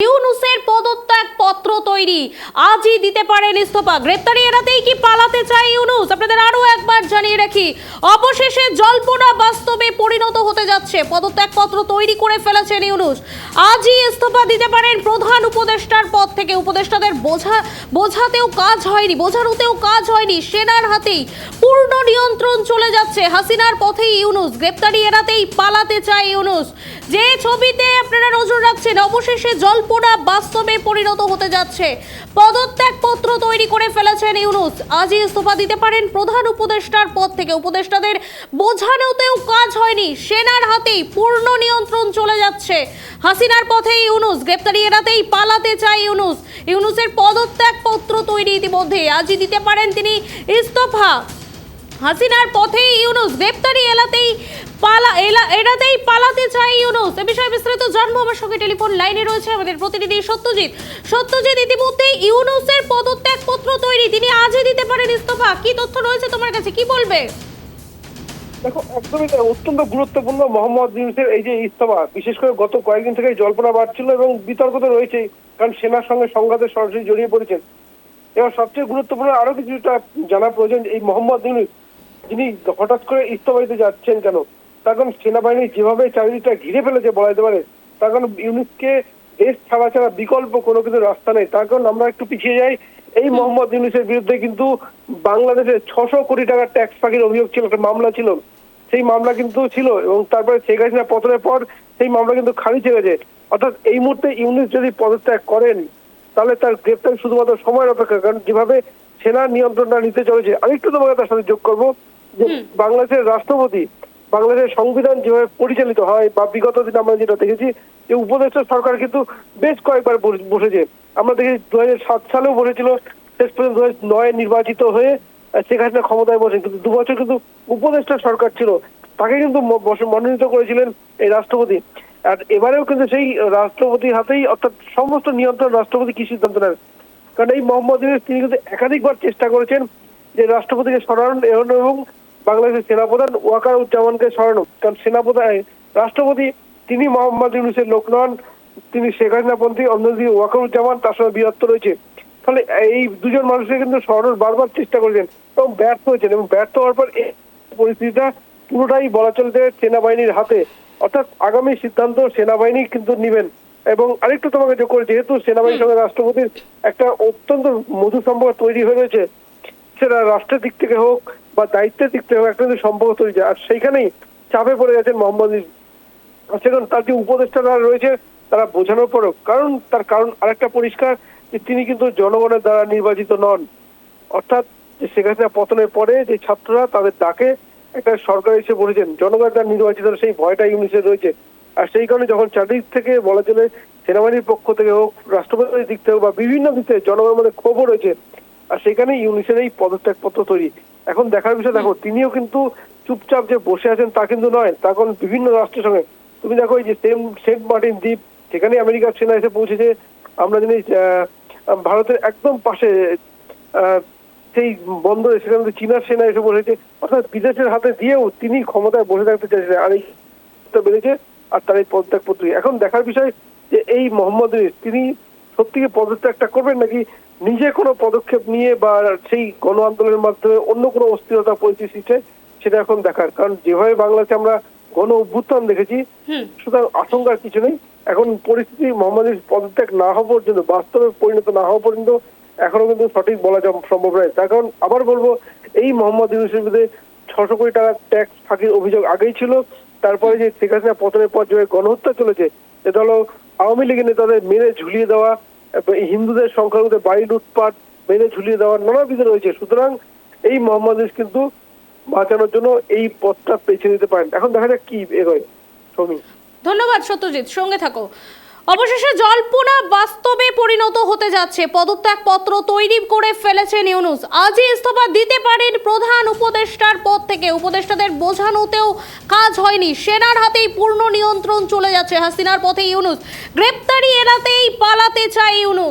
ইউনুসের পদত্যাগ পত্র তৈরি। আজই দিতে পারেন ইস্তফা। গ্রেপ্তারি এড়াতেই কি পালাতে চায় ইউনুস? আপনাদের আরও একবার জানিয়ে রাখি, অবশেষে জল্পনা বাস্তবে পরিণত হতে যাচ্ছে। পদত্যাগ পত্র তৈরি করে ফেলেছেন ইউনুস। আজই ইস্তফা দিতে পারেন প্রধান উপদেষ্টার পদ থেকে। উপদেষ্টাদের বোঝা, বোঝাতেও কাজ হয়নি, বোঝানোতেও কাজ হয়নি। সেনার হাতেই পূর্ণ নিয়ন্ত্রণ চলে যাচ্ছে হাসিনার পথেই ইউনুস। গ্রেপ্তারি এড়াতেই পালাতে চায় ইউনুস। যে ছবিতে আপনারা নজর রাখছেন, অবশেষে জল্পনা বাস্তবে পরিণত হতে যাচ্ছে। পদত্যাগ পত্র তৈরি করে ফেলেছেন ইউনুস। আজই ইস্তফা দিতে পারেন প্রধান উপদেষ্টার পদ থেকে। উপদেষ্টাদের বোঝানোতেও কাজ হয়নি। সেনার হাতেই পূর্ণ নিয়ন্ত্রণ চলে যাচ্ছে। হাসিনার পথে ইউনুস। গ্রেপ্তারি এড়াতেই পালাতে চায় ইউনুস। ইউনুসের পদত্যাগ পত্র তৈরি ইতিমধ্যে আজই দিতে পারেন তিনি ইস্তফা। হাসিনার পথে ইউনুস গ্রেপ্তারি পালা, এলা, এড়াতেই পালাতে চায় ইউনুস। এ বিষয়ে বিস্তারিত জানব আমার সঙ্গে টেলিফোন লাইনে রয়েছে আমাদের প্রতিনিধি সত্যজিৎ। সত্যজিৎ, ইতিমধ্যে ইউনুসের পদত্যাগ পত্র তৈরি। তিনি আজই দিতে পারেন ইস্তফা। কি তথ্য রয়েছে তোমার কাছে? কি বলবে? দেখো একদমই অত্যন্ত গুরুত্বপূর্ণ মোহাম্মদ ইউনুসের এই যে ইস্তফা, বিশেষ করে গত কয়েকদিন থেকে জল্পনা বাড়ছিল এবং বিতর্ক তো রয়েছেই, কারণ সেনার সঙ্গে সংঘাতে সরাসরি জড়িয়ে পড়েছেন। এবার সবচেয়ে গুরুত্বপূর্ণ আরও কিছুটা জানা প্রয়োজন, এই মোহাম্মদ ইউনুস, যিনি হঠাৎ করে ইস্তফা দিতে যাচ্ছেন কেন? কারণ সেনাবাহিনী যেভাবে চারিদিকটা ঘিরে ফেলেছে বলা যেতে পারে তার কারণ ইউনুসকে দেশ ছাড়া ছাড়া বিকল্প কোনো কিছু রাস্তা নেই। তার কারণ আমরা একটু পিছিয়ে যাই। এই মোহাম্মদ ইউনুসের বিরুদ্ধে কিন্তু বাংলাদেশে ছশো কোটি টাকার ট্যাক্স ফাঁকির অভিযোগ ছিল একটা মামলা ছিল। সেই মামলা কিন্তু ছিল এবং তারপরে শেখ হাসিনা পতনের পর সেই মামলা কিন্তু খারিজ হয়ে গেছে। অর্থাৎ এই মুহূর্তে ইউনুস যদি পদত্যাগ করেন তাহলে তার গ্রেপ্তার শুধুমাত্র সময়ের অপেক্ষা কারণ যেভাবে সেনার নিয়ন্ত্রণটা নিতে চলেছে আরেকটু তোমাকে তার সাথে যোগ করব যে বাংলাদেশের রাষ্ট্রপতি বাংলাদেশের সংবিধান যেভাবে পরিচালিত হয় বা বিগত দিন আমরা যেটা দেখেছি, যে উপদেষ্টা সরকার কিন্তু বেশ কয়েকবার বসেছে। আমরা দেখেছি দু সাত সালেও বসেছিল, শেষ পর্যন্ত দু নয় নির্বাচিত হয়ে হাসিনা ক্ষমতায় বসেন। কিন্তু দু বছর কিন্তু উপদেষ্টা সরকার ছিল। তাকে কিন্তু মনোনীত করেছিলেন এই রাষ্ট্রপতি। আর এবারেও কিন্তু সেই রাষ্ট্রপতির হাতেই, অর্থাৎ সমস্ত নিয়ন্ত্রণ রাষ্ট্রপতি কি সিদ্ধান্ত নেন? কারণ এই মোহাম্মদ তিনি কিন্তু একাধিকবার চেষ্টা করেছেন যে রাষ্ট্রপতিকে সরানো এবং বাংলাদেশের সেনাপ্রধান ওয়াকারুজ্জামানকে সরানো কারণ সেনাপ্রধান রাষ্ট্রপতি তিনি মোহাম্মদ ইউনুসের লোক নন, তিনি শেখ হাসিনাপন্থী অন্যদিকে ওয়াকারুজ্জামান তার সঙ্গে বীরত্ব রয়েছে। ফলে এই দুজন মানুষকে কিন্তু সরানোর বারবার চেষ্টা করেছেন এবং ব্যর্থ হয়েছেন এবং ব্যর্থ হওয়ার পর এই পরিস্থিতিটা পুরোটাই বলা চলতে সেনাবাহিনীর হাতে। অর্থাৎ আগামী সিদ্ধান্ত সেনাবাহিনী কিন্তু নেবেন। এবং আরেকটু তোমাকে যোগ করে, যেহেতু সেনাবাহিনীর সঙ্গে রাষ্ট্রপতির একটা অত্যন্ত মধু সম্পর্ক তৈরি হয়ে রয়েছে, সেটা রাষ্ট্রের দিক থেকে হোক বা দায়িত্বের দিক থেকে একটা সম্পর্ক তৈরি হয়। আর সেইখানেই চাপে পড়ে গেছেন মোহাম্মদ সেখানে তার যে উপদেষ্টারা রয়েছে, তারা বোঝানোর পরও, কারণ তার কারণ আরেকটা পরিষ্কার, যে তিনি কিন্তু জনগণের দ্বারা নির্বাচিত নন অর্থাৎ হাসিনা পতনের পরে যে ছাত্ররা তাদের ডাকে, একটা সরকার এসে বলেছেন, জনগণ দ্বারা নির্বাচিত সেই ভয়টা ইউনিসের রয়েছে আর সেই কারণে যখন চারদিক থেকে বলা চলে, সেনাবাহিনীর পক্ষ থেকে হোক, রাষ্ট্রপতির দিক থেকে হোক, বা বিভিন্ন দিক থেকে জনগণের মধ্যে ক্ষোভও রয়েছে আর সেখানে ইউনিসের এই পদত্যাগ পত্র তৈরি। এখন দেখার বিষয় দেখো তিনিও কিন্তু চুপচাপ যে বসে আছেন তা কিন্তু নয় তা কারণ বিভিন্ন রাষ্ট্রের সঙ্গে। তুমি দেখো এই যে সেম সেন্ট মার্টিন দ্বীপ সেখানে আমেরিকার সেনা এসে পৌঁছেছে। আমরা জানি ভারতের একদম পাশে আহ, সেই বন্দরে সেখানে তো চীনার সেনা এসে বসেছে। অর্থাৎ বিদেশের হাতে দিয়েও তিনি ক্ষমতায় বসে থাকতে চাইছিলেন আর এই বেড়েছে আর তার এই পদত্যাগ পত্র এখন দেখার বিষয় যে এই মোহাম্মদ তিনি সত্যিকে পদত্যাগটা করবেন নাকি নিজে কোনো পদক্ষেপ নিয়ে বা সেই গণ আন্দোলনের মাধ্যমে অন্য কোনো অস্থিরতা পরিস্থিতিতে সেটা এখন দেখার। কারণ যেভাবে বাংলাদেশে আমরা গণ অভ্যুত্থান দেখেছি সুতরাং আশঙ্কার কিছু নেই। এখন পরিস্থিতি মোহাম্মদ পদত্যাগ না হওয়া পর্যন্ত বাস্তবে পরিণত না হওয়া পর্যন্ত এখনও কিন্তু সঠিক বলা সম্ভব নয়। তার কারণ আবার বলব এই মোহাম্মদ ইউনুসের বিরুদ্ধে ছশো কোটি টাকা ট্যাক্স ফাঁকির অভিযোগ আগেই ছিল। তারপরে যে শেখ হাসিনা পতনের পর যে গণহত্যা চলেছে এটা হলো আওয়ামী লীগের নেতাদের মেরে ঝুলিয়ে দেওয়া হিন্দুদের সংখ্যালঘুদের বাড়ি লুটপাট, মেরে ঝুলিয়ে দেওয়ার নানা নানাবিধ রয়েছে। সুতরাং এই মোহাম্মদ কিন্তু বাঁচানোর জন্য এই পথটা পেছিয়ে দিতে পারেন। এখন দেখা যাক কি এগোয় ধন্যবাদ সত্যজিৎ। সঙ্গে থাকো। অবশেষে জল্পনা বাস্তবে পরিণত হতে যাচ্ছে। পদত্যাগ পত্র তৈরি করে ফেলেছেন ইউনুস আজই ইস্তফা দিতে পারেন প্রধান উপদেষ্টার পদ থেকে। উপদেষ্টাদের বোঝানোতেও কাজ হয়নি। সেনার হাতেই পূর্ণ নিয়ন্ত্রণ চলে যাচ্ছে হাসিনার পথে ইউনুস। গ্রেপ্তারি এড়াতেই পালাতে চায় ইউনুস।